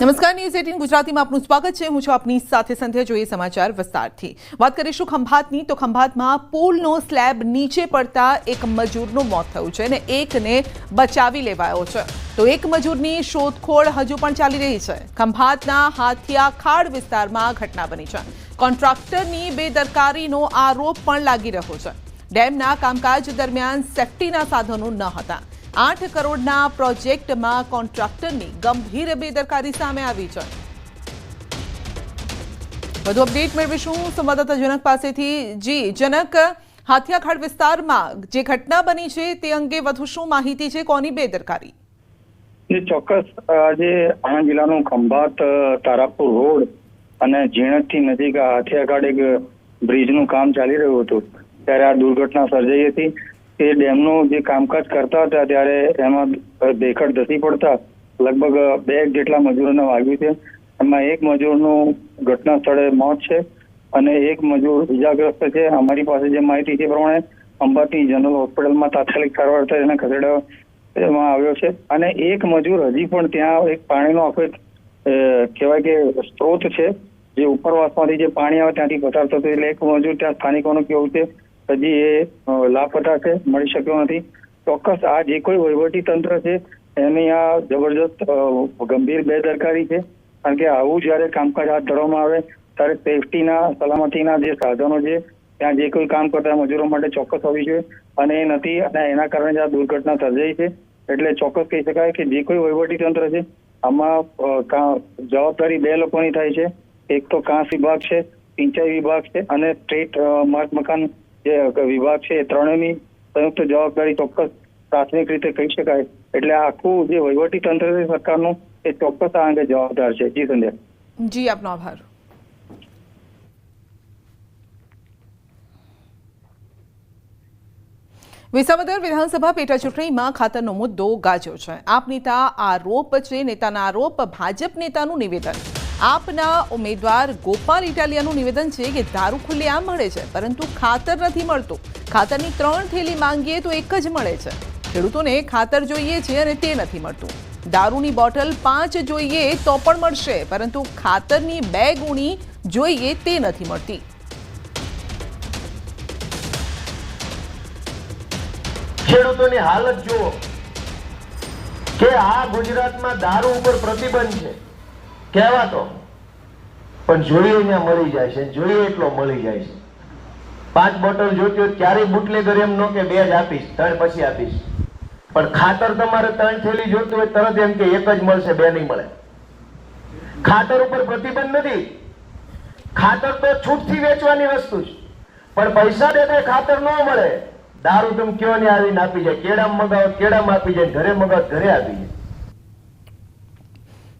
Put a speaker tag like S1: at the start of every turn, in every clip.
S1: નમસ્કાર news eighteen ગુજરાતીમાં આપનું સ્વાગત છે. હું છું આપની સાથે સંધ્યા. જોઈએ સમાચાર વિસ્તારથી. વાત કરીશું ખંભાતની. તો ખંભાતમાં પુલનો સ્લેબ નીચે પડતા એક મજૂરનું મોત થયું છે અને એકને બચાવી લેવાયો છે. તો એક મજૂરની શોધખોળ હજુ પણ ચાલી રહી છે. ખંભાતના હાથિયા ખાડ વિસ્તારમાં ઘટના બની છે. કોન્ટ્રાક્ટરની બેદરકારીનો આરોપ પણ લાગી રહ્યો છે. ડેમના કામકાજ દરમિયાન સેફટીના સાધનો ન હતા. આઠ કરોડના પ્રોજેક્ટમાં કોન્ટ્રાક્ટરની ગંભીર બેદરકારી સામે આવી છે. વધુ અપડેટ મેળવીશું સંવાદદાતા જનક પાસેથી. જી, જનક, હાથિયાખાડ વિસ્તારમાં જે ઘટના બની છે તે અંગે વધુ શું માહિતી છે? કોની બેદરકારી?
S2: જે, ચોક્કસ. આજે આણંદ જિલ્લાનું ખંભાત તારાપુર રોડ અને ઝીણકથી નજીક હાથિયાખાડ એક બ્રિજનું કામ ચાલી રહ્યું હતું. ત્યારે આ દુર્ઘટના સર્જાઈ હતી. તે ડેમનું જે કામકાજ કરતા હતા ત્યારે એમાં ભેખડ ધસી પડતા લગભગ બે જેટલા મજૂરોને વાગ્યું છે. એમાં એક મજૂરનું ઘટના સ્થળે મોત છે અને એક મજૂર ઇજાગ્રસ્ત છે. અમારી પાસે જે માહિતી છે પ્રમાણે અંબાતી જનરલ હોસ્પિટલમાં તાત્કાલિક સારવાર થઈ એને ખસેડવામાં આવ્યો છે. અને એક મજૂર હજી પણ ત્યાં એક પાણીનો આખો એક કહેવાય કે સ્ત્રોત છે. જે ઉપરવાસમાંથી જે પાણી આવે ત્યાંથી પસાર થતું એટલે એક મજૂર ત્યાં સ્થાનિકોનું કેવું છે હજી એ લાપતા છે મળી શક્યો નથી. ચોક્કસ આ જે કોઈ વહીવટી તંત્ર છે એની આ જબરજસ્ત ગંભીર બેદરકારી છે. કારણ કે આવું જ્યારે કામકાજ હાથ ધરવામાં આવે ત્યારે સેફટીના સલામતીના જે સાધનો છે ત્યાં જે કોઈ કામ કરતા મજૂરો માટે ચોક્કસ હોવી જોઈએ. અને એ નથી અને એના કારણે જ આ દુર્ઘટના સર્જાઈ છે. એટલે ચોક્કસ કહી શકાય કે જે કોઈ વહીવટી તંત્ર છે આમાં જવાબદારી બે લોકોની થાય છે. એક તો કાંસ વિભાગ છે સિંચાઈ વિભાગ છે અને સ્ટેટ અ, માર્ગ મકાન જે વિભાગ છે એ ત્રણેયની સંયુક્ત જવાબદારી ચોક્કસ પ્રાથમિક રીતે કહી શકાય. એટલે આખું જે વહીવટી તંત્ર છે સરકારનું, એ ચોક્કસ આ અંગે જવાબદાર છે. જી સંધ્યા
S1: જી, આપનો આભાર. વિસાવદર વિધાનસભા પેટા ચૂંટણીમાં ખાતરનો મુદ્દો ગાજ્યો છે. આપ નેતા આરોપ છે, નેતાના આરોપ, ભાજપ નેતાનું નિવેદન. આપના ઉમેદવાર ગોપાલ ઇટાલિયાનું નિવેદન છે કે દારૂ ખુલ્લેઆમ મળે છે, પરંતુ ખાતર નથી મળતું. ખાતરની ત્રણ થેલી માંગીએ તો એક જ મળે છે. ખેડૂતોને ખાતર જોઈએ છે અને તે નથી મળતું. દારૂની બોટલ પાંચ જોઈએ તો પણ મળશે, પરંતુ ખાતરની બે ગુણી જોઈએ તે નથી મળતી.
S3: ખેડૂતોની હાલત જુઓ કે આ ગુજરાતમાં દારૂ ઉપર પ્રતિબંધ છે. કહેવાતો પણ જોઈએ ત્યાં મળી જાય છે. જોઈએ એટલો મળી જાય છે. પાંચ બોટલ જોતી હોય ક્યારેય બુટલેગર એમ નો કે બે જ આપીશ, ત્રણ પછી આપીશ. પણ ખાતર તમારે ત્રણ થેલી જોતું હોય તરત એમ કે એક જ મળશે, બે નહીં મળે. ખાતર ઉપર પ્રતિબંધ નથી. ખાતર તો છૂટથી વેચવાની વસ્તુ છે. પણ પૈસા દે ખાતર ન મળે. દારૂ તમે કયો ને આવીને આપી જાય? કેળામાં મગાવો, કેળામાં આપી જાય, ઘરે મગાવો, ઘરે આપી જાય.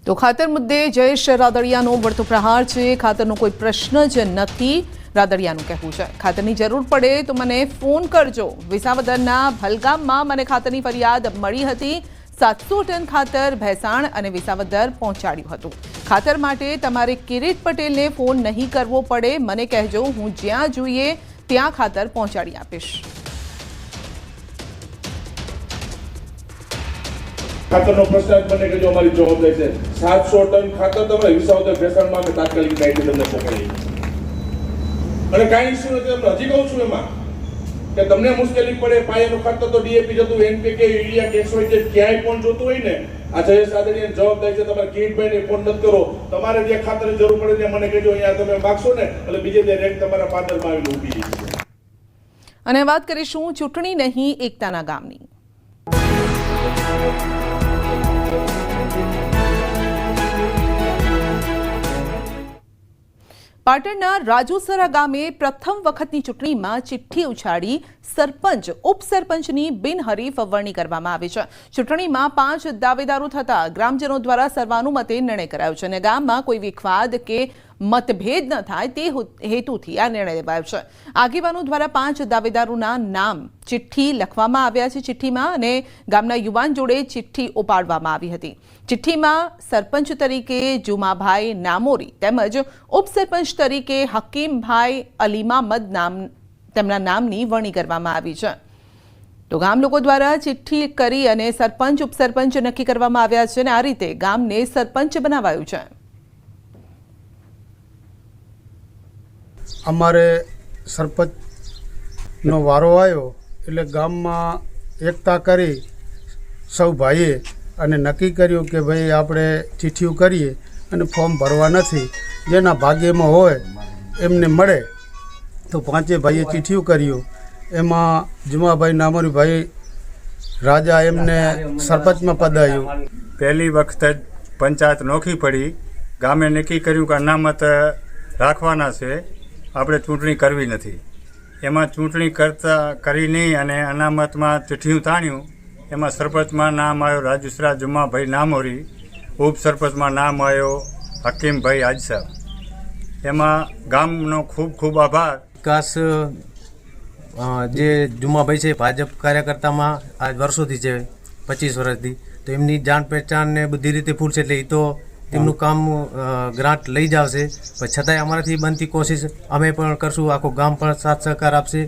S1: તો ખાતર મુદ્દે જયેશ રાદડિયાનો વળતો પ્રહાર છે. ખાતરનો કોઈ પ્રશ્ન જ નથી રાદડિયાનું કહેવું છે. ખાતરની જરૂર પડે તો મને ફોન કરજો. વિસાવદરના ભલગામમાં મને ખાતરની ફરિયાદ મળી હતી. સાતસો ટન ખાતર ભેસાણ અને વિસાવદર પહોંચાડ્યું હતું. ખાતર માટે તમારે કિરીટ પટેલને ફોન નહીં કરવો પડે. મને કહેજો, હું જ્યાં જોઈએ ત્યાં ખાતર પહોંચાડી આપીશ.
S4: ખાતરનો પ્રશ્ન મને જો અમારી જવાબદારી છે. સાતસો ટન ખાતર તમારે વિસાવદર ભેસાણમાં અમે તાત્કાલિક નાઈટી તમને મોકલી અને કાંઈ ઇસ્યુ નથી, તમને હજી કહું છું એમાં કે તમને મુશ્કેલી પડે, પાયાનું ખાતર તો ડીએપી જતું એનપીકે યુરિયા કેસોય જે ક્યાંય પણ જોતું હોય ને, આ જયેશ આદરણીય જવાબદારી છે, તમારે કિરીટભાઈને ફોન નથી કરો તમારે જે ખાતરની જરૂર પડે ત્યાં મને કહેજો, અહીંયા તમે માગશો ને, એટલે બીજે તે રેન્ક તમારા પાદરમાં આવીને ઊભી છે.
S1: અને વાત કરીશું ચૂંટણી નહીં, એકતાના ગામની. પાટણના રાજુસરા ગામે પ્રથમ વખતની ચૂંટણીમાં ચિઠ્ઠી ઉછાળી સરપંચ, ઉપસરપંચની બિનહરીફ વરણી કરવામાં આવી છે. ચૂંટણીમાં પાંચ દાવેદારો થતા ગ્રામજનો દ્વારા સર્વાનુમતે નિર્ણય કરાયો છે અને ગામમાં કોઈ વિખવાદ કે મતભેદ ન થાય તે હેતુથી આ નિર્ણય લેવાયો છે. આગેવાનો દ્વારા પાંચ દાવેદારોના નામ ચિઠ્ઠી લખવામાં આવ્યા છે ચિઠ્ઠીમાં અને ગામના યુવાન જોડે ચિઠ્ઠી ઉપાડવામાં આવી હતી. ચિઠ્ઠીમાં સરપંચ તરીકે જુમાભાઈ નામોરી તેમજ ઉપસરપંચ તરીકે હકીમભાઈ અલીમામદ નામ તેમના નામની વરણી કરવામાં આવી છે. તો ગામ લોકો દ્વારા ચિઠ્ઠી કરી અને સરપંચ, ઉપસરપંચ નક્કી કરવામાં આવ્યા છે અને આ રીતે ગામને સરપંચ બનાવાયું છે.
S5: અમારે સરપંચનો વારો આવ્યો એટલે ગામમાં એકતા કરી સૌ ભાઈએ અને નક્કી કર્યું કે ભાઈ આપણે ચિઠ્ઠીઓ કરીએ અને ફોર્મ ભરવા નથી. જેના ભાગ્યમાં હોય એમને મળે. તો પાંચે ભાઈએ ચિઠ્ઠીઓ કર્યું. એમાં જુમાભાઈ નામરીભાઈ રાજા એમને સરપંચમાં પદાયું
S6: પહેલી વખત જ પંચાયત નોખી પડી. ગામે નક્કી કર્યું કે અનામત રાખવાના છે. આપણે ચૂંટણી કરવી નથી. એમાં ચૂંટણી કરતા કરી નહીં અને અનામતમાં ચિઠ્ઠીયું તાણ્યું, એમાં સરપંચમાં નામ આવ્યો રાજુસરા જુમાભાઈ નામોરી, ઉપસરપંચમાં નામ આવ્યો હકીમભાઈ આજસર એમાં ગામનો ખૂબ ખૂબ આભાર.
S7: વિકાસ જે જુમાભાઈ છે ભાજપ કાર્યકર્તામાં આજ વર્ષોથી છે, પચીસ વર્ષથી, તો એમની જાણ પહેચાન ને બધી રીતે ફૂલ છે એટલે એ તો તેમનું કામ ગ્રાન્ટ લઈ જાવશે. પણ છતાંય અમારાથી બનતી કોશિશ અમે પણ કરશું. આખું ગામ પણ સાથ સહકાર આપશે.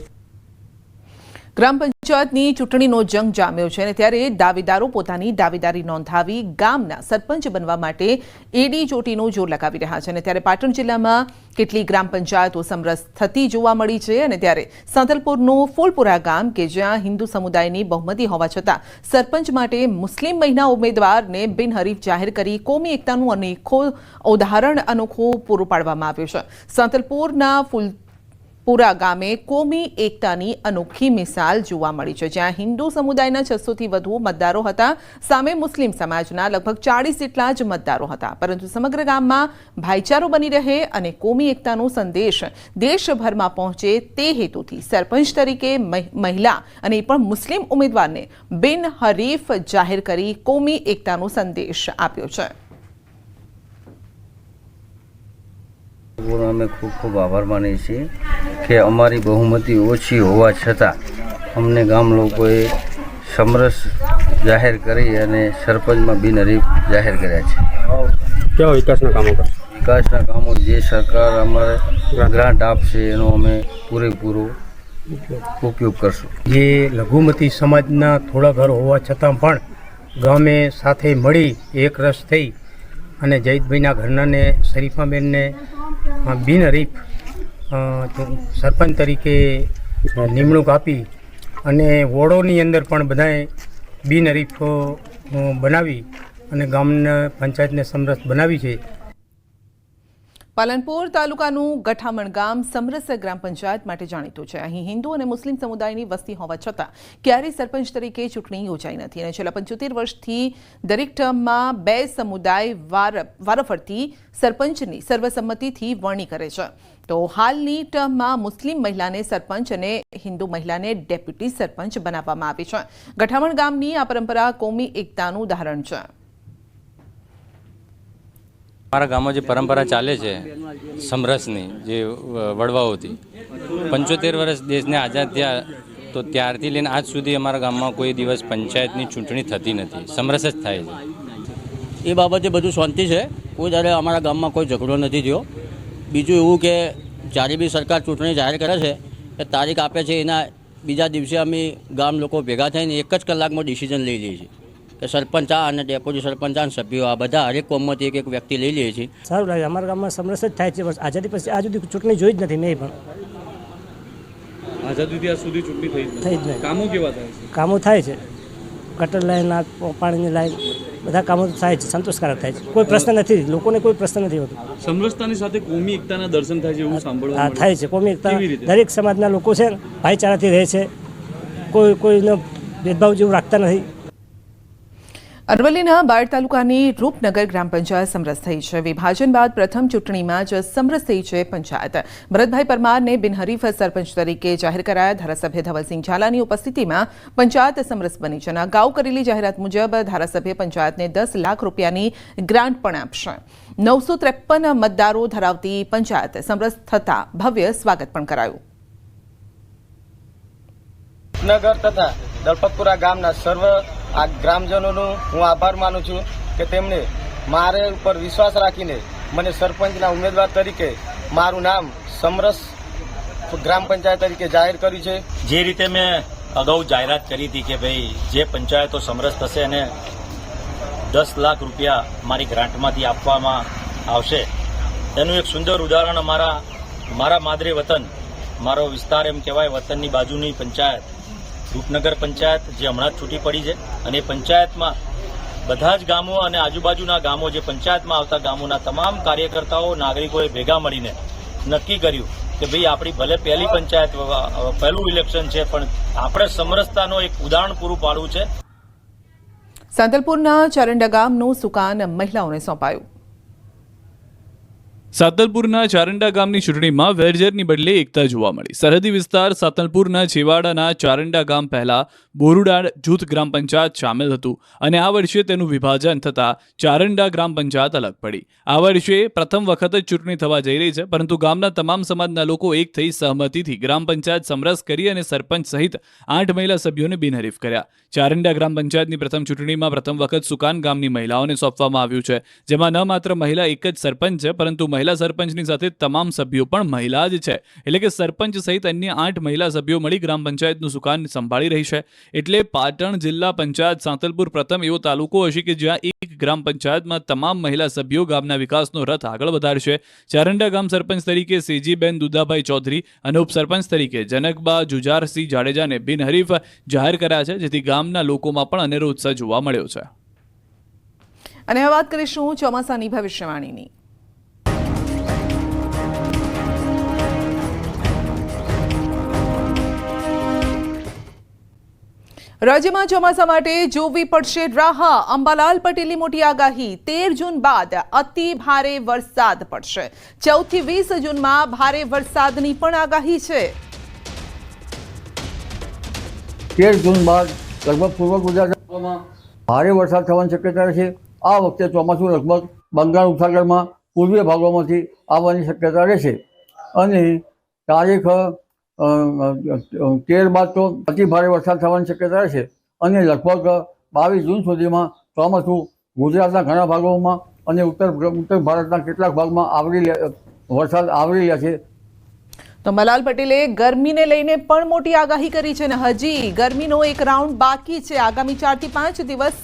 S1: ગ્રામ પંચાયતની ચૂંટણીનો જંગ જામ્યો છે અને ત્યારે દાવેદારો પોતાની દાવેદારી નોંધાવી ગામના સરપંચ બનવા માટે એડી ચોટીનો જોર લગાવી રહ્યા છે અને ત્યારે પાટણ જિલ્લામાં કેટલી ગ્રામ પંચાયતો સમરસ થતી જોવા મળી છે અને ત્યારે સાંતલપુરનું ફૂલપુરા ગામ કે જ્યાં હિન્દુ સમુદાયની બહુમતી હોવા છતાં સરપંચ માટે મુસ્લિમ મહિના ઉમેદવારને બિનહરીફ જાહેર કરી કોમી એકતાનું અનેખો ઉદાહરણ અનોખું પૂરું પાડવામાં આવ્યું છે. સાંતલપુરના ફૂલ પુરા ગામે કોમી એકતાની અનોખી મિસાલ જોવા મળી છે, જ્યાં હિન્દુ સમુદાયના છસોથી વધુ મતદારો હતા. સામે મુસ્લિમ સમાજના લગભગ ચાળીસ જેટલા જ મતદારો હતા. પરંતુ સમગ્ર ગામમાં ભાઈચારો બની રહે અને કોમી એકતાનો સંદેશ દેશભરમાં પહોંચે તે હેતુથી સરપંચ તરીકે મહિ- મહિલા અને એ પણ મુસ્લિમ ઉમેદવારને બિનહરીફ જાહેર કરી કોમી એકતાનો સંદેશ આપ્યો છે.
S8: અમે ખૂબ ખૂબ આભાર માનીએ છીએ કે અમારી બહુમતી ઓછી હોવા છતાં અમને ગામ લોકોએ સમરસ જાહેર કરી અને સરપંચમાં બિનહરીફ જાહેર કર્યા છે.
S9: કેવા વિકાસના કામો
S8: વિકાસના કામો જે સરકાર અમારે ગ્રાન્ટ આપશે એનો અમે પૂરેપૂરો ઉપયોગ કરશું.
S9: જે લઘુમતી સમાજના થોડા ઘર હોવા છતાં પણ ગામે સાથે મળી એક રસ થઈ અને જયદભાઈના ઘરનાને, શરીફાબેનને બિનહરીફ સરપંચ તરીકે નિમણૂક આપી અને વોડોની અંદર પણ બધાએ બિનહરીફ બનાવી અને ગામના પંચાયતને સમરસ બનાવી છે.
S1: પાલનપુર તાલુકાનું ગઠામણ ગામ સમરસ ગ્રામ પંચાયત માટે જાણીતું છે. અહીં હિન્દુ અને મુસ્લિમ સમુદાયની વસ્તી હોવા છતાં ક્યારેય સરપંચ તરીકે ચૂંટણી યોજાઈ નથી અને છેલ્લા પંચોતેર વર્ષથી દરેક ટર્મમાં બે સમુદાય વાર, વારાફરતી સરપંચની સર્વસંમતિથી વરણી કરે છે. તો હાલની ટર્મમાં મુસ્લિમ મહિલાને સરપંચ અને હિન્દુ મહિલાને ડેપ્યુટી સરપંચ બનાવવામાં આવી છે. ગઠામણ ગામની આ પરંપરા કોમી એકતાનું ઉદાહરણ છે.
S10: મારા ગામમાં જે પરંપરા ચાલે છે, સમરસની જે વડવાઓથી, પંચોતેર વર્ષ દેશને આઝાદ થયા, તો ત્યારથી લઈને આજ સુધી અમારા ગામમાં કોઈ દિવસ પંચાયતની ચૂંટણી થતી નથી. સમરસ જ થાય છે.
S11: એ બાબતે બધું શાંતિ છે. કોઈ દાડે અમારા ગામમાં કોઈ ઝઘડો નથી થયો. બીજું એવું કે જ્યારે બી સરકાર ચૂંટણી જાહેર કરે છે કે તારીખ આપે છે, એના બીજા દિવસે અમે ગામ લોકો ભેગા થઈને એક જ કલાકમાં ડિસિઝન લઈ લઈએ છીએ. કે સરપંચ આ અને ડેપ્યુટી સરપંચ આ સભ્યો આ બધા હરેક કોમમાંથી એક એક વ્યક્તિ લઈ લઈએ છીએ
S9: સારું લાગે અમારા ગામમાં સમરસ જ થાય છે બસ આઝાદી પછી આ સુધી ચૂંટણી જોઈ જ નથી મેં પણ.
S12: આઝાદીથી આજ સુધી ચૂંટણી થઈ જ
S9: થઈ જ નહીં
S12: કામો કેવા થાય છે?
S9: કામો થાય છે. ગટર લાઈન આ પાણીની લાઈન બધા કામો થાય છે સંતોષકારક થાય છે. કોઈ પ્રશ્ન નથી લોકોને કોઈ પ્રશ્ન નથી હોતો.
S12: સમરસતાની સાથે કોમી એકતાના દર્શન થાય છે એવું સાંભળવા હા
S9: થાય છે. કોમી એકતા દરેક સમાજના લોકો છે ભાઈચારાથી રહે છે. કોઈ કોઈનો ભેદભાવ જેવું રાખતા નથી.
S1: અરવલ્લીના બાળ તાલુકાની રૂપનગર ગ્રામ પંચાયત સમરસ થઈ છે. વિભાજન બાદ પ્રથમ ચૂંટણીમાં જ સમરસ થઈ છે પંચાયત. ભરતભાઈ પરમારને બિનહરીફ સરપંચ તરીકે જાહેર કરાયા. ધારાસભ્ય ધવલસિંહ ઝાલાની ઉપસ્થિતિમાં પંચાયત સમરસ બની છે અગાઉ કરેલી જાહેરાત મુજબ ધારાસભ્ય પંચાયતને દસ લાખ રૂપિયાની ગ્રાન્ટ પણ આપશે. નવસો ત્રેપન મતદારો ધરાવતી પંચાયત સમરસ થતા ભવ્ય સ્વાગત પણ કરાયું.
S3: નગર તથા દલપતપુરા ગામના સર્વ આ ગ્રામજનોનું હું આભાર માનું છું કે તેમણે મારે ઉપર વિશ્વાસ રાખીને મને સરપંચના ઉમેદવાર તરીકે મારું નામ સમરસ ગ્રામ પંચાયત તરીકે જાહેર કર્યું છે.
S13: જે રીતે મેં અગાઉ જાહેરાત કરી હતી કે ભાઈ જે પંચાયતો સમરસ થશે એને દસ લાખ રૂપિયા મારી ગ્રાન્ટમાંથી આપવામાં આવશે. તેનું એક સુંદર ઉદાહરણ અમારા મારા માદરે વતન, મારો વિસ્તાર એમ કહેવાય, વતનની બાજુની પંચાયત રૂપનગર પંચાયત જે હમણાં જ છૂટી પડી છે અને પંચાયતમાં બધા જ ગામો અને આજુબાજુના ગામો જે પંચાયતમાં આવતા ગામોના તમામ કાર્યકર્તાઓ, નાગરિકોએ ભેગા મળીને નક્કી કર્યું કે ભાઈ આપણી ભલે પહેલી પંચાયત પહેલું ઇલેક્શન છે, પણ આપણે સમરસતાનો એક ઉદાહરણ પૂરું પાડવું છે.
S1: સાંતલપુરના ચારંડા ગામનું સુકાન મહિલાઓને સોંપાયું.
S12: સાતલપુરના ચારંડા ગામની ચૂંટણીમાં વેરઝેરની બદલે એકતા જોવા મળી. સરહદી વિસ્તાર સાતલપુરના છેવાડાના ચારંડા ગામ પહેલા બોરુડા જૂથ ગ્રામ પંચાયત સામેલ હતું અને આ વર્ષે તેનું વિભાજન થતાં ચારંડા ગ્રામ પંચાયત અલગ પડી. આ વર્ષે પ્રથમ વખત જ ચૂંટણી થવા જઈ રહી છે, પરંતુ ગામના તમામ સમાજના લોકો એક થઈ સહમતિથી ગ્રામ પંચાયત સમરસ કરી અને સરપંચ સહિત આઠ મહિલા સભ્યોને બિનહરીફ કર્યા. ચારંડા ગ્રામ પંચાયતની પ્રથમ ચૂંટણીમાં પ્રથમ વખત સુકાન ગામની મહિલાઓને સોંપવામાં આવ્યું છે, જેમાં ન માત્ર મહિલા, એક જ સરપંચ છે, પરંતુ મહિલા સરપંચની સાથે તમામ સભ્યો પણ મહિલા જ છે. એટલે કે સરપંચ સહિત અન્ય આઠ મહિલા સભ્યો મળી ગ્રામ પંચાયતનું સુકાન સંભાળી રહી છે. એટલે પાટણ જિલ્લા પંચાયત સાંતલપુર પ્રથમ એવો તાલુકો હશે કે જ્યાં એક ગ્રામ પંચાયતમાં તમામ મહિલા સભ્યો ગામના વિકાસનો રથ આગળ વધારશે. ચારંડા ગામ સરપંચ તરીકે સેજીબેન દુદાભાઈ ચૌધરી અને ઉપસરપંચ તરીકે જનકબા જુજારસિંહ જાડેજાને બિનહરીફ જાહેર કર્યા છે, જેથી ગામના લોકોમાં પણ અનેરો ઉત્સાહ જોવા મળ્યો છે.
S1: અને હવે વાત કરીશું ચોમાસાની ભવિષ્યવાણીની. રાજ્યમાં ચોમાસા માટે જોવી પડશે રાહ. અંબાલાલ પટેલની મોટી આગાહી. તેર જૂન બાદ અતિ ભારે વરસાદ પડશે. ચૌદથી વીસ જૂનમાં ભારે વરસાદની પણ આગાહી છે.
S14: તેર જૂન બાદ લગભગ પૂર્વ ગુજરાતમાં ભારે વરસાદ થવાની શક્યતા છે આ વખતે ચોમાસું લગભગ બંગાળ, ઉપસાગરમાં પૂર્વીય ભાગોમાંથી આવવાની શક્યતા રહેશે. અને તારીખ તેર બાદ તો અતિ ભારે વરસાદ થવાની શક્યતા છે. અને લગભગ બાવીસ જૂન સુધીમાં ચોમાસું ગુજરાતના ઘણા ભાગોમાં અને ઉત્તર ઉત્તર ભારતના કેટલાક ભાગમાં આવરી વરસાદ આવરી લે છે.
S1: તો મલાલ પટેલે ગરમીને લઈને પણ મોટી આગાહી કરી છે અને હજી ગરમીનો એક રાઉન્ડ બાકી છે. આગામી ચારથી પાંચ દિવસ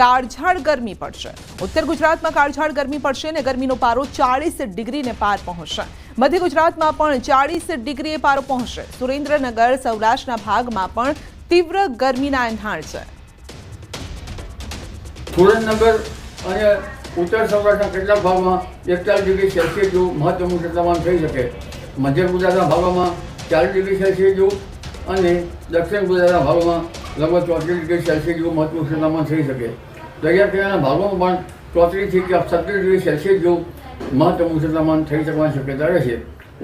S1: કાળઝાળ ગરમી પડશે. ઉત્તર ગુજરાતમાં કાળઝાળ ગરમી પડશે અને ગરમીનો પારો ચાળીસ ડિગ્રીને પાર પહોંચશે. મધ્ય ગુજરાતમાં પણ ચાળીસ ડિગ્રીએ પારો પહોંચશે. સુરેન્દ્રનગર, સૌરાષ્ટ્રના ભાગમાં પણ તીવ્ર ગરમીના એંધાણ છે.
S14: સુરેન્દ્રનગર અને ઉત્તર સૌરાષ્ટ્રના કેટલાક ભાગમાં એકતાલીસ ડિગ્રી સેલ્સિયસ જેવું મહત્તમ તાપમાન થઈ શકે. મધ્ય ગુજરાતના ભાગોમાં ચાલીસ ડિગ્રી સેલ્સિયસ જેવું અને દક્ષિણ ગુજરાતના ભાગોમાં લગભગ ચોત્રીસ ડિગ્રી સેલ્સિયસ જેવું મહત્તમ ઉષ્ણતામાન થઈ શકે. દરિયા કિનારાના ભાગોમાં પણ ચોત્રીસથી કે સત્તર ડિગ્રી સેલ્સિયસ જેવું મહત્તમ ઉષ્ણતામાન થઈ શકવાની શક્યતા રહેશે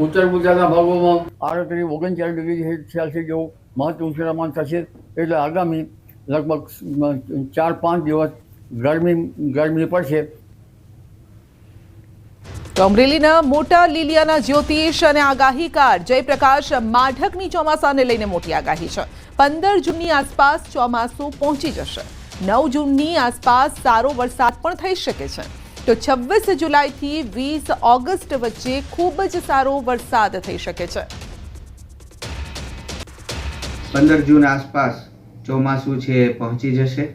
S14: ઉત્તર ગુજરાતના ભાગોમાં આડત્રીસ ઓગણચાલીસ ડિગ્રી સેલ્સિયસ જેવું મહત્તમ ઉષ્ણતામાન થશે. એટલે આગામી લગભગ ચાર પાંચ દિવસ ગરમી ગરમી પડશે.
S1: તો અમરેલીના મોટા લીલિયાના જ્યોતિષ અને આગાહીકાર જયપ્રકાશ માઢકની ચોમાસાને લઈને મોટી આગાહી છે. પંદર જૂનની આસપાસ ચોમાસું પહોંચી જશે. નવ જૂનની આસપાસ સારો વરસાદ પણ થઈ શકે છે. તો છવ્વીસ જુલાઈથી વીસ ઓગસ્ટ વચ્ચે ખૂબ જ સારો વરસાદ થઈ શકે છે.
S15: પંદર જૂન આસપાસ ચોમાસું છે પહોંચી જશે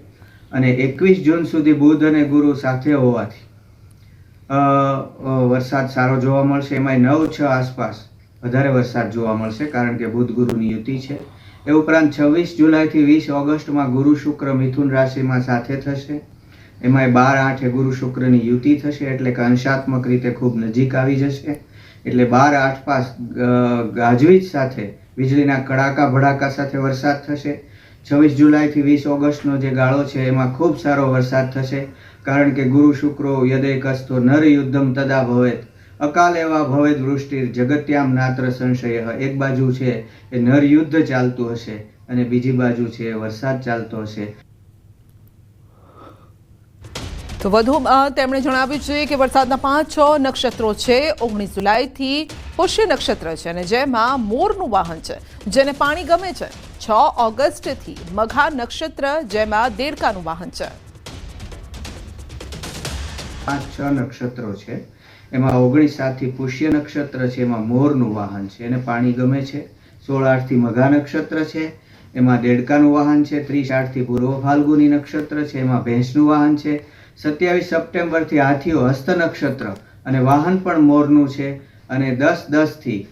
S15: અને એકવીસ જૂન સુધી બુધ અને ગુરુ સાથે હોવાથી વરસાદ સારો જોવા મળશે, એમાંય નવ છ આસપાસ વધારે વરસાદ જોવા મળશે, કારણ કે બુધ ગુરુની યુતિ છે. એ ઉપરાંત છવ્વીસ જુલાઈથી વીસ ઓગસ્ટમાં ગુરુ શુક્ર મિથુન રાશિમાં સાથે થશે. એમાંય બાર આઠે ગુરુ શુક્રની યુતિ થશે, એટલે કે અંશાત્મક રીતે ખૂબ નજીક આવી જશે. એટલે બાર આઠ પાસ ગાજવીજ સાથે, વીજળીના કડાકા ભડાકા સાથે વરસાદ થશે. છવ્વીસ જુલાઈથી વીસ ઓગસ્ટનો જે ગાળો છે, એમાં ખૂબ સારો વરસાદ થશે. કારણ કે ગુરુ શુક્રો યદૈકસ્તો નર યુદ્ધમ તદા ભવેત. અકાલ એવા ભવેત વૃષ્ટિ જગત્યામ નાત્ર સંશય. એક બાજુ છે એ નર યુદ્ધ ચાલતું હશે અને બીજી બાજુ છે વરસાદ ચાલતો હશે.
S1: તો વધુમાં તેમણે જણાવ્યું છે કે વરસાદના પાંચ છ નક્ષત્રો છે. ઓગણીસ જુલાઈથી પુષ્ય નક્ષત્ર છે અને જેમાં મોરનું વાહન છે, જેને પાણી ગમે છે. છ ઓગસ્ટથી મઘા નક્ષત્ર, જેમાં દેડકાનું વાહન છે.
S15: પાંચ, છ નક્ષત્રો છે. એમાં ઓગણીસ સાતથી પુષ્ય નક્ષત્ર છે, એમાં મોરનું વાહન છે. એને પાણી ગમે છે. સોળ આઠથી મઘા નક્ષત્ર છે. એમાં દેડકાનું વાહન છે. ત્રીસ આઠથી પૂર્વ ફાલ્ગુની નક્ષત્ર છે. એમાં ભેંસનું વાહન છે. સત્યાવીસ સપ્ટેમ્બરથી હાથીઓ હસ્ત નક્ષત્ર અને વાહન પણ મોરનું છે. અને દસ, દસથી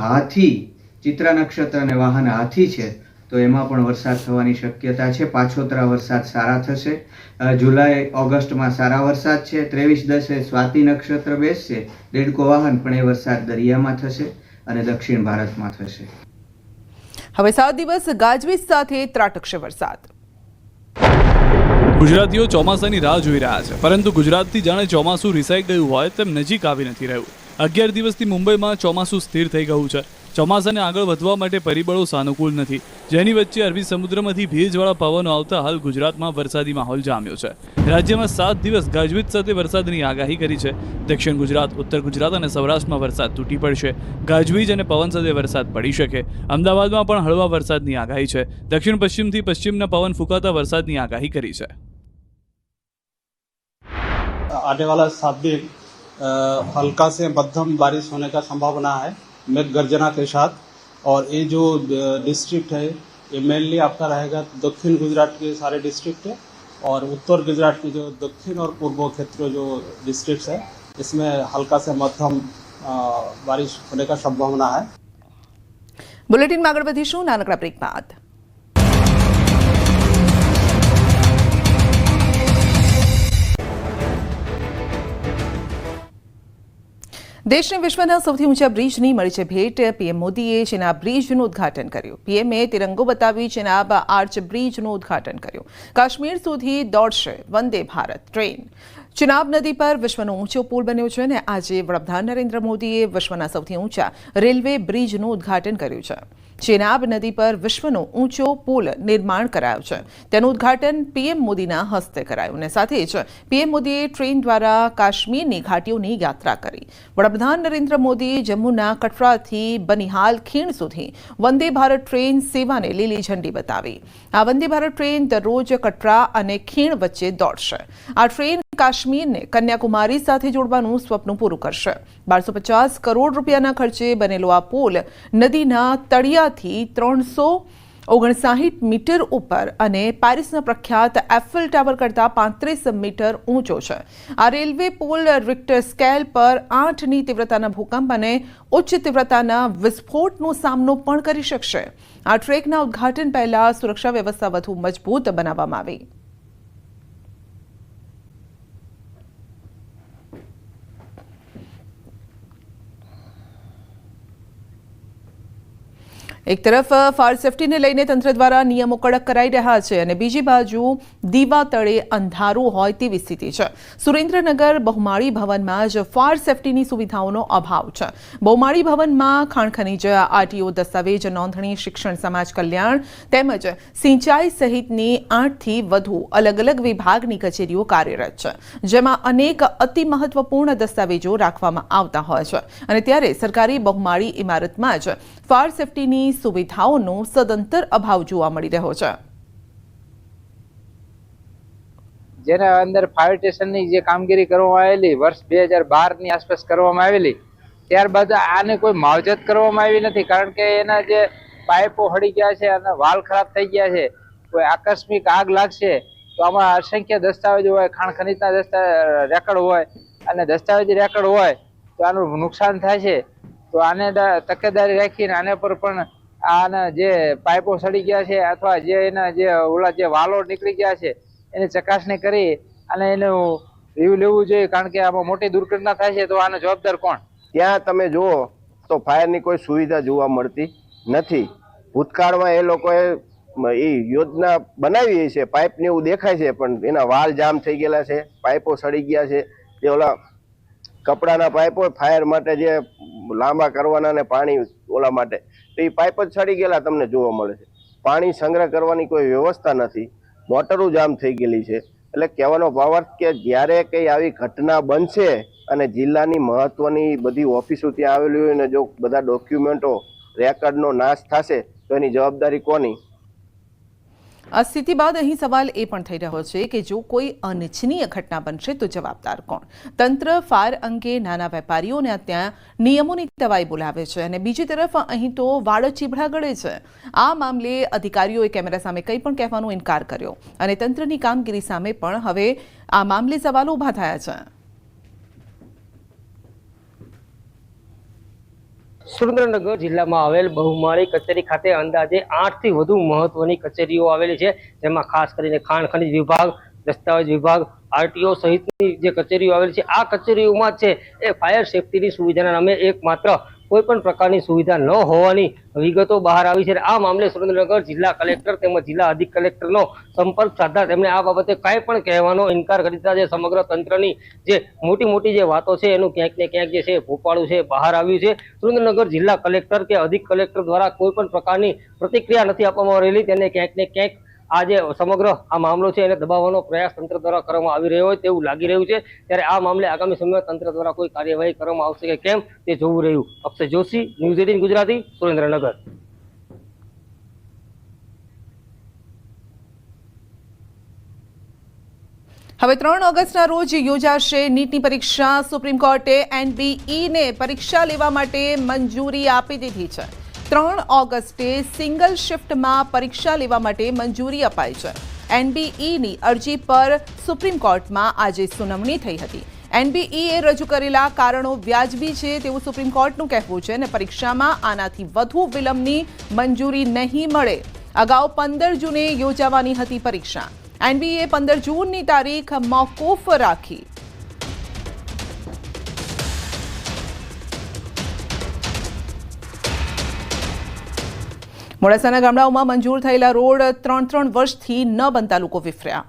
S15: હાથી, ચિત્રા નક્ષત્ર અને વાહન હાથી છે. તો એમાં પણ વરસાદ થવાની શક્યતા છે. પાછોતરા વરસાદ સારા થશે. જુલાઈ ઓગસ્ટમાં સારા વરસાદ છે. ત્રેવીસ દસે સ્વાતિ નક્ષત્ર બેસશે. દેડકો વાહન પણ એ વરસાદ દરિયામાં થશે અને દક્ષિણ ભારતમાં થશે.
S1: હવે સાત દિવસ ગાજવીજ સાથે ત્રાટકશે વરસાદ.
S12: ગુજરાતીઓ ચોમાસાની રાહ જોઈ રહ્યા છે. પરંતુ ગુજરાતથી જાણે ચોમાસું રિસાઈ ગયું હોય તેમ નજીક આવી નથી રહ્યું. અગિયાર દિવસથી મુંબઈમાં ચોમાસું સ્થિર થઈ ગયું છે. ચોમાસાને આગળ વધવા માટે પરિબળો સાનુકૂળ નથી જેની વચ્ચે અરબી સમુદ્રમાંથી ભેજવાળા પવનો આવતા હાલ ગુજરાતમાં વરસાદી માહોલ જામ્યો છે રાજ્યમાં સાત દિવસ ગાજવીજ સાથે વરસાદની આગાહી કરી છે દક્ષિણ ગુજરાત ઉત્તર ગુજરાત અને સૌરાષ્ટ્રમાં વરસાદ તૂટી પડશે ગાજવીજ અને પવન સાથે વરસાદ પડી શકે અમદાવાદમાં પણ હળવા વરસાદની આગાહી છે દક્ષિણ પશ્ચિમથી પશ્ચિમના પવન ફૂંકાતા વરસાદની આગાહી કરી છે
S16: आने वाला सात दिन अ, हल्का से मध्यम बारिश होने का संभावना है मेघ गर्जना के साथ और ये जो डिस्ट्रिक्ट है ये मेनली आपका रहेगा दक्षिण गुजरात के सारे डिस्ट्रिक्ट है और उत्तर गुजरात के जो दक्षिण और पूर्व क्षेत्र जो डिस्ट्रिक्ट है इसमें हल्का से मध्यम अ, बारिश होने का संभावना है
S1: બુલેટિનમાં આગળ વધીશું નાનકડા બ્રેક બાદ દેશને વિશ્વના સૌથી ઊંચા બ્રિજની મળી છે ભેટ. પીએમ મોદીએ ચેનાબ બ્રિજનું ઉદ્ઘાટન કર્યું. પીએમએ તિરંગો બતાવી ચેનાબ આર્ચ બ્રિજનું ઉદ્ઘાટન કર્યું. કાશ્મીર સુધી દોડશે વંદે ભારત ટ્રેન. ચિનાબ નદી પર વિશ્વનો ઊંચો પુલ બન્યો છે અને આજે વડાપ્રધાન નરેન્દ્ર મોદીએ વિશ્વના સૌથી ઊંચા રેલવે બ્રિજનું ઉદ્ઘાટન કર્યું છે. ચેનાબ નદી પર વિશ્વનો ઊંચો પુલ નિર્માણ કરાયો છે. તેનું ઉદ્ઘાટન પીએમ મોદીના હસ્તે કરાયું અને સાથે જ પીએમ મોદીએ ટ્રેન દ્વારા કાશ્મીરની ઘાટીઓની યાત્રા કરી. વડાપ્રધાન નરેન્દ્ર મોદીએ જમ્મુના કટરાથી બનિહાલ ખીણ સુધી વંદે ભારત ટ્રેન સેવાને લીલી ઝંડી બતાવી. આ વંદે ભારત ટ્રેન દરરોજ કટરા અને ખીણ વચ્ચે દોડશે. આ ટ્રેન કાશ્મીરને કન્યાકુમારી સાથે જોડવાનું સ્વપ્ન પૂરું કરશે. બારસો પચાસ કરોડ રૂપિયાના ખર્ચે બનેલો આ પુલ નદીના તળિયાથી ત્રણસો ઓગણસાહીઠ મીટર ઉપર અને પેરિસના પ્રખ્યાત એફિલ ટાવર કરતાં પાંત્રીસ મીટર ઊંચો છે. આ રેલવે પુલ રિક્ટર સ્કેલ પર આઠની તીવ્રતાના ભૂકંપ અને ઉચ્ચ તીવ્રતાના વિસ્ફોટનો સામનો પણ કરી શકશે. આ ટ્રેકના ઉદ્ઘાટન પહેલા સુરક્ષા વ્યવસ્થા વધુ મજબૂત બનાવવામાં આવી. એક તરફ ફાયર સેફટીને લઈને તંત્ર દ્વારા નિયમો કડક કરાઈ રહ્યા છે અને બીજી બાજુ દીવા તળે અંધારું હોય તેવી સ્થિતિ છે. સુરેન્દ્રનગર બહુમાળી ભવનમાં જ ફાયર સેફટીની સુવિધાઓનો અભાવ છે. બહુમાળી ભવનમાં ખાણખનીજ આરટીઓ દસ્તાવેજ, નોંધણી, શિક્ષણ, સમાજ કલ્યાણ તેમજ સિંચાઈ સહિતની આઠથી વધુ અલગ અલગ વિભાગની કચેરીઓ કાર્યરત છે, જેમાં અનેક અતિ મહત્વપૂર્ણ દસ્તાવેજો રાખવામાં આવતા હોય છે. અને ત્યારે સરકારી બહુમાળી ઇમારતમાં જ ફાયર સેફટીની સુવિધાઓનો સદંતર અભાવ જોવા મળી રહ્યો છે.
S17: જેના અંદર ફાયર સ્ટેશનની જે કામગીરી કરવામાં આવેલી, વર્ષ બે હજાર બારની આસપાસ કરવામાં આવેલી, ત્યારબાદ આને કોઈ માવજત કરવામાં આવી નથી, કારણ કે એના જે પાઇપો હળી ગયા છે અને વાલ ખરાબ થઈ ગયા છે, કોઈ આકસ્મિક આગ લાગશે, તો આમાં અસંખ્ય દસ્તાવેજો હોય, ખાણ ખનીજના દસ્તા, રેકર્ડ હોય અને દસ્તાવેજી રેકર્ડ હોય, તો આનું નુકસાન થાય છે, તો આને તકેદારી રાખીને આને પર પણ આના જે પાઇપો સડી ગયા છે અથવા જે એના જે ઓલા જે વાલો નીકળી ગયા છે, એની ચકાસણી કરી અને એનું રિવ્યુ લેવું જોઈએ કારણ કે આમાં મોટી દુર્ઘટના થાય છે, તો આનો જવાબદાર કોણ?
S3: ત્યાં તમે જુઓ તો ફાયરની કોઈ સુવિધા જોવા મળતી નથી. ભૂતકાળમાં એ લોકોએ એ યોજના બનાવી છે પાઇપને એવું દેખાય છે, પણ એના વાલ જામ થઈ ગયેલા છે, પાઇપો સડી ગયા છે, જે ઓલા કપડાના પાઇપો ફાયર માટે જે લાંબા કરવાના ને પાણી ઓલા માટે. તો એ પાઇપ જ સડી ગયેલા તમને જોવા મળે છે. પાણી સંગ્રહ કરવાની કોઈ વ્યવસ્થા નથી. મોટરો જામ થઈ ગયેલી છે. એટલે કહેવાનો ભાવાર્થ કે જ્યારે કંઈ આવી ઘટના બનશે અને જિલ્લાની મહત્વની બધી ઓફિસો ત્યાં આવેલી હોય ને જો બધા ડોક્યુમેન્ટો, રેકર્ડનો નાશ થશે તો એની જવાબદારી કોની?
S1: આ સ્થિતિ બાદ અહીં સવાલ એ પણ થઈ રહ્યો છે કે જો કોઈ અનિચ્છનીય ઘટના બનશે તો જવાબદાર કોણ? તંત્ર, ફાયર અંગે નાના વેપારીઓને ત્યાં નિયમોની દવાઈ બોલાવે છે અને બીજી તરફ અહીં તો વાળો ચીભડા ગળે છે. આ મામલે અધિકારીઓએ કેમેરા સામે કંઈ પણ કહેવાનો ઇનકાર કર્યો અને તંત્રની કામગીરી સામે પણ હવે આ મામલે સવાલો ઊભા થયા છે.
S18: સુરેન્દ્રનગર જિલ્લામાં આવેલ બહુમાળી કચેરી ખાતે અંદાજે આઠથી વધુ મહત્વની કચેરીઓ આવેલી છે, જેમાં ખાસ કરીને ખાણ ખનિજ વિભાગ, દસ્તાવેજ વિભાગ, આરટીઓ સહિતની જે કચેરીઓ આવેલી છે, આ કચેરીઓમાં છે એ ફાયર સેફટીની સુવિધાના નામે એકમાત્ર કોઈ પણ પ્રકારની સુવિધા ન હોવાની વિગતો બહાર આવી છે. આ મામલે સુરેન્દ્રનગર જિલ્લા કલેક્ટર તેમજ જિલ્લા અધિક કલેક્ટરનો સંપર્ક સાધતા તેમણે આ બાબતે કાંઈ પણ કહેવાનો ઇનકાર કરી દીધા છે. સમગ્ર તંત્રની જે મોટી મોટી જે વાતો છે એનું ક્યાંક ને ક્યાંક જે છે ભોપાળું છે, બહાર આવ્યું છે. સુરેન્દ્રનગર જિલ્લા કલેક્ટર કે અધિક કલેક્ટર દ્વારા કોઈ પણ પ્રકારની પ્રતિક્રિયા નથી આપવામાં આવેલી. તેને ક્યાંક ને ક્યાંક આ જે સમગ્ર આ મામલો છે એને દબાવવાનો પ્રયાસ તંત્ર દ્વારા કરવામાં આવી રહ્યો હોય તેવું લાગી રહ્યું છે. ત્યારે આ મામલે આગામી સમયમાં તંત્ર દ્વારા કોઈ કાર્યવાહી કરવામાં આવશે કે કેમ તે જોવું રહ્યું. Akshay Joshi, news eighteen Gujarati, Surendranagar.
S1: હવે ત્રણ ઓગસ્ટના રોજ યોજાશે નીટની પરીક્ષા. સુપ્રીમ કોર્ટે એનબીઈને પરીક્ષા લેવા માટે મંજૂરી આપી દીધી છે. ત્રણ ઓગસ્ટે સિંગલ શિફ્ટમાં પરીક્ષા લેવા માટે મંજૂરી અપાઈ છે. એનબીઈની અરજી પર સુપ્રીમ કોર્ટમાં આજે સુનાવણી થઈ હતી. એનબીઈએ રજૂ કરેલા કારણો વ્યાજબી છે તેવું સુપ્રીમ કોર્ટનું કહેવું છે અને પરીક્ષામાં આનાથી વધુ વિલંબની મંજૂરી નહીં મળે. અગાઉ પંદર જૂને યોજાવાની હતી પરીક્ષા. એનબીએ પંદર જૂનની તારીખ મોકૂફ રાખી. મોડાસાના ગામડાઓમાં મંજૂર થયેલા રોડ ત્રણ ત્રણ વર્ષથી ન બનતા લોકો વિફર્યા.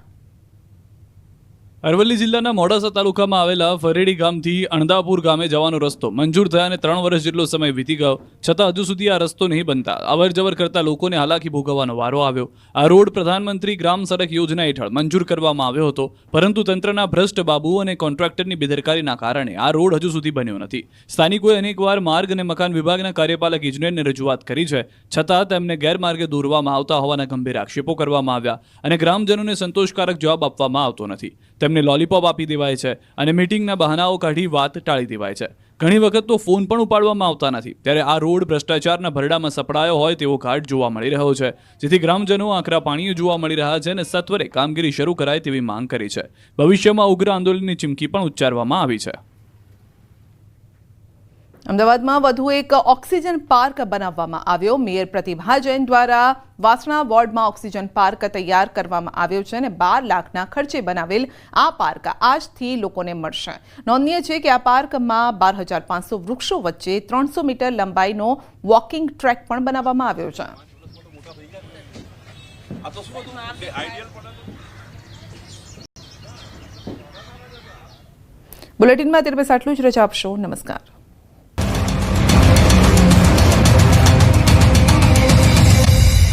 S12: અરવલ્લી જિલ્લાના મોડાસા તાલુકામાં આવેલા ફરેડી ગામથી અણદાપુર ગામે જવાનો રસ્તો મંજૂર થયા અને ત્રણ વર્ષ જેટલો સમય વીતી ગયો. છતાં હજુ સુધી આ રસ્તો નહીં બનતા. અવર જવર કરતા લોકોને હાલાકી ભોગવવાનો વારો આવ્યો. આ રોડ પ્રધાનમંત્રી ગ્રામ સડક યોજના હેઠળ મંજૂર કરવામાં આવ્યો હતો. પરંતુ તંત્રના ભ્રષ્ટ બાબુ અને કોન્ટ્રાક્ટરની બેદરકારીના કારણે આ રોડ હજુ સુધી બન્યો નથી. સ્થાનિકોએ અનેકવાર માર્ગ અને મકાન વિભાગના કાર્યપાલક ઇજનેરને રજૂઆત કરી છે. છતાં તેમને ગેરમાર્ગે દોરવામાં આવતા હોવાના ગંભીર આક્ષેપો કરવામાં આવ્યા અને ગ્રામજનોને સંતોષકારક જવાબ આપવામાં આવતો નથી. તેમને લોલીપોપ આપી દેવાય છે અને મીટિંગના બહાનાઓ કાઢી વાત ટાળી દેવાય છે. ઘણી વખત તો ફોન પણ ઉપાડવામાં આવતા નથી. ત્યારે આ રોડ ભ્રષ્ટાચારના ભરડામાં સપડાયો હોય તેવો ઘાટ જોવા મળી રહ્યો છે. જેથી ગ્રામજનો આકરા પાણીએ જોવા મળી રહ્યા છે અને સત્વરે કામગીરી શરૂ કરાય તેવી માંગ કરી છે. ભવિષ્યમાં ઉગ્ર આંદોલનની ચીમકી પણ ઉચ્ચારવામાં આવી છે.
S1: અમદાવાદમાં વધુ એક ઓક્સિજન પાર્ક બનાવવામાં આવ્યો. મેયર પ્રતિભા જૈન દ્વારા વાસણા વોર્ડમાં ઓક્સિજન પાર્ક તૈયાર કરવામાં આવ્યો છે અને બાર લાખના ખર્ચે બનાવેલ આ પાર્ક આજથી લોકોને મળશે. નોંધનીય છે કે આ પાર્કમાં બાર હજાર પાંચસો વૃક્ષો વચ્ચે ત્રણસો મીટર લંબાઈનો વોકિંગ ટ્રેક પણ બનાવવામાં આવ્યો છે. બુલેટિનમાં અત્યારે બસ આટલું જ. રજા આપશો. નમસ્કાર.